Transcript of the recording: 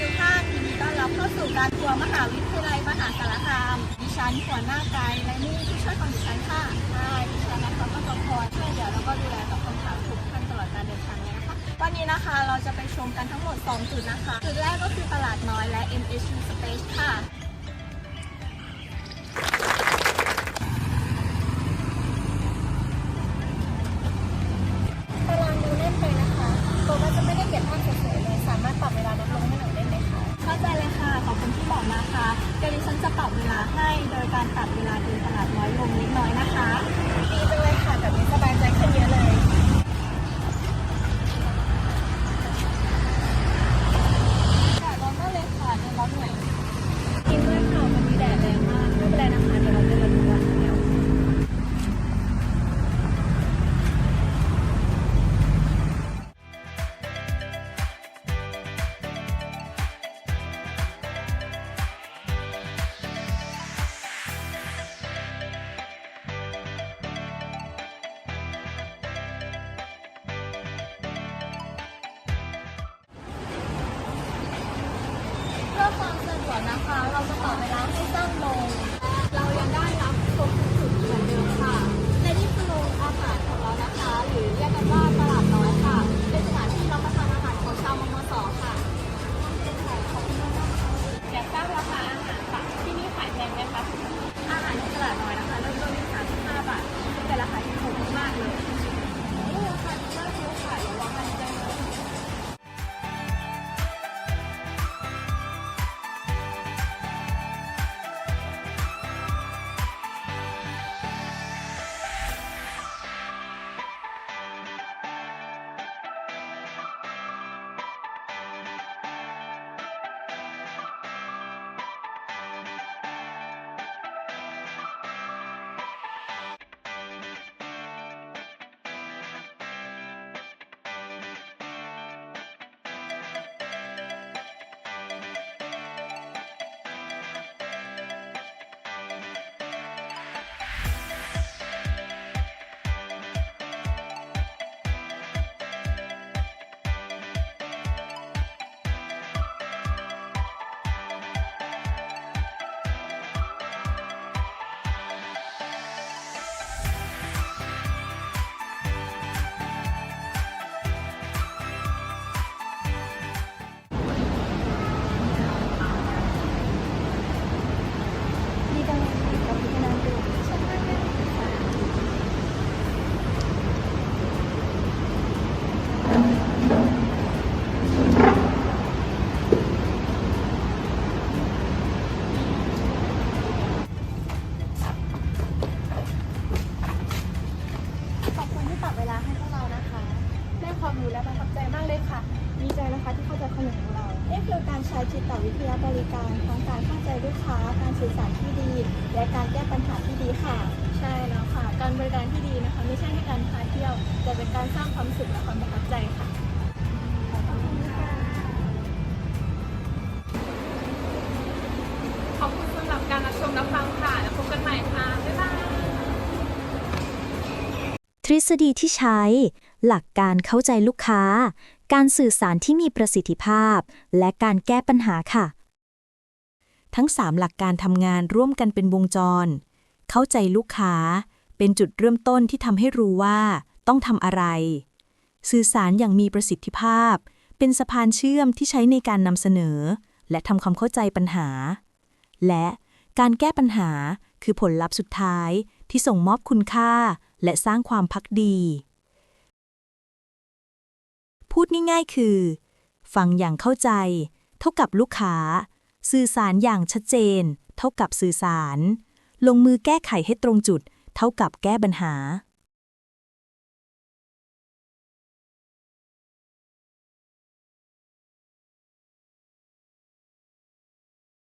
ทุกท่านยินดีต้อนรับเข้าสู่การทัวร์มหาวิทยาลัยมหาสารคาม ดิฉันหัวหน้าไกด์และนี่ผู้ช่วยของดิฉันค่ะใช่ดิฉันนะคะก็จะคอยช่วยเหลือแล้วก็ดูแลตอบคำถามทุกท่านตลอดการเดินทางนี้นะคะ วันนี้นะคะเราจะไปชมกันทั้งหมด 2 จุดนะคะ จุดแรกก็คือตลาดน้อยและ MHU Space ค่ะ ความสะดวกนะคะ เราจะต่อเวลาให้สั้นลง เรายังได้รับครบทุกจุดเหมือนเดิมค่ะ และนี่คือโรงอาหารของเรานะคะ หรือเรียกกันว่าตลาดน้อยค่ะ เป็นสถานที่รับประทานอาหารของชาวมมสค่ะขอบคุณมากค่ะอยากทราบราคาอาหารค่ะที่นี่ขายแพงไหมคะอาหารในตลาดน้อยนะคะเริ่มต้นที่35บาทเป็นราคาที่ถูกมากเลยโอ้ราคาดีมากเลยค่ะอย่าว่ากันใจเลย และประทับใจมากเลยค่ะ ดีใจนะคะที่เข้าใจข้อมูลของเรานี่คือการใช้จิตวิทยาบริการทั้งการเข้าใจลูกค้า การสื่อสารที่ดี และการแก้ปัญหาที่ดีค่ะ ใช่แล้วค่ะ การบริการที่ดีนะคะไม่ใช่แค่การพาเที่ยว แต่เป็นการสร้างความสุขและความประทับใจค่ะขอบคุณค่ะขอบคุณสำหรับการรับชมรับฟังค่ะ แล้วพบกันใหม่ค่ะ บ๊ายบาย ทฤษฎีที่ใช้ หลักการเข้าใจลูกค้า การสื่อสารที่มีประสิทธิภาพ และการแก้ปัญหาค่ะ ทั้ง 3 หลักการทำงานร่วมกันเป็นวงจร เข้าใจลูกค้า เป็นจุดเริ่มต้นที่ทำให้รู้ว่าต้องทำอะไร สื่อสารอย่างมีประสิทธิภาพ เป็นสะพานเชื่อมที่ใช้ในการนำเสนอ และทำความเข้าใจปัญหา และการแก้ปัญหาคือผลลัพธ์สุดท้ายที่ส่งมอบคุณค่า และสร้างความพักดี พูดง่ายๆ คือ ฟังอย่างเข้าใจ เท่ากับลูกค้า สื่อสารอย่างชัดเจน เท่ากับสื่อสาร ลงมือแก้ไขให้ตรงจุด เท่ากับแก้ปัญหา